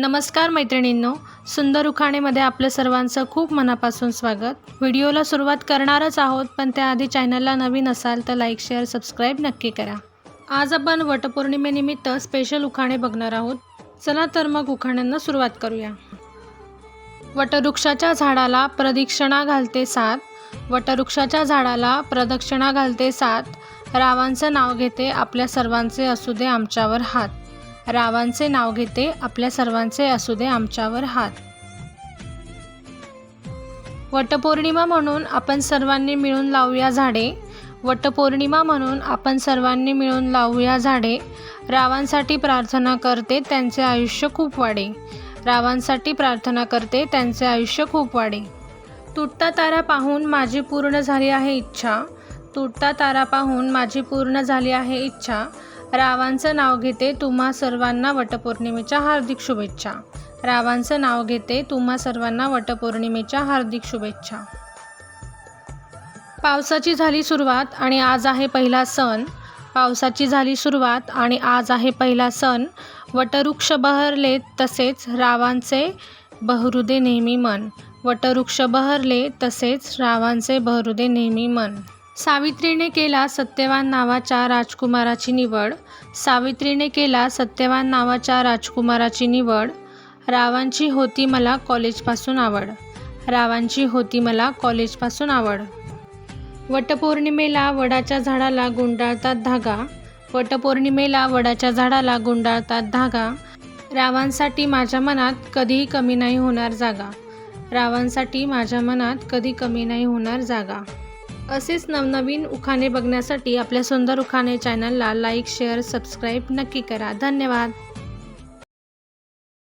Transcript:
नमस्कार मैत्रिणींनो सुंदर उखाणेमध्ये आपलं सर्वांचं खूप मनापासून स्वागत. व्हिडिओला सुरुवात करणारच आहोत पण त्याआधी चॅनलला नवीन असाल तर लाईक शेअर सबस्क्राईब नक्की करा. आज आपण वटपौर्णिमेनिमित्त स्पेशल उखाणे बघणार आहोत. चला तर मग उखाण्यांना सुरुवात करूया. वटवृक्षाच्या झाडाला प्रदक्षिणा घालते सात. वटवृक्षाच्या झाडाला प्रदक्षिणा घालते सात. रावांचं नाव घेते आपल्या सर्वांचे असू दे आमच्यावर हात. रावांचे नाव घेते आपल्या सर्वांचे असू दे आमच्यावर हात. वटपौर्णिमा म्हणून आपण सर्वांनी मिळून लावूया झाडे. वटपौर्णिमा म्हणून आपण सर्वांनी मिळून लावूया झाडे. रावांसाठी प्रार्थना करते त्यांचे आयुष्य खूप वाढे. रावांसाठी प्रार्थना करते त्यांचे आयुष्य खूप वाढे. तुटता तारा पाहून माझी पूर्ण झाली आहे इच्छा. तुटता तारा पाहून माझी पूर्ण झाली आहे इच्छा. रावांचं नाव घेते तुम्हा सर्वांना वटपौर्णिमेच्या हार्दिक शुभेच्छा. रावांचं नाव घेते तुम्हा सर्वांना वटपौर्णिमेच्या हार्दिक शुभेच्छा. पावसाची झाली सुरुवात आणि आज आहे पहिला सण. पावसाची झाली सुरुवात आणि आज आहे पहिला सण. वटवृक्ष बहरले तसेच रावांचे बहरुदे नेहमी मन. वटवृक्ष बहरले तसेच रावांचे बहरुदे नेहमी मन. सावित्रीने केला सत्यवान नावाच्या राजकुमाराची निवड. सावित्रीने केला सत्यवान नावाच्या राजकुमाराची निवड. रावांची होती मला कॉलेजपासून आवड. रावांची होती मला कॉलेजपासून आवड. वटपौर्णिमेला वडाच्या झाडाला गुंडाळतात धागा. वटपौर्णिमेला वडाच्या झाडाला गुंडाळतात धागा. रावांसाठी माझ्या मनात कधीही कमी नाही होणार जागा. रावांसाठी माझ्या मनात कधी कमी नाही होणार जागा. असेच नवनवीन उखाणे बघण्यासाठी आपल्या सुंदर उखाणे चॅनलला लाईक शेअर सबस्क्राईब नक्की करा. धन्यवाद.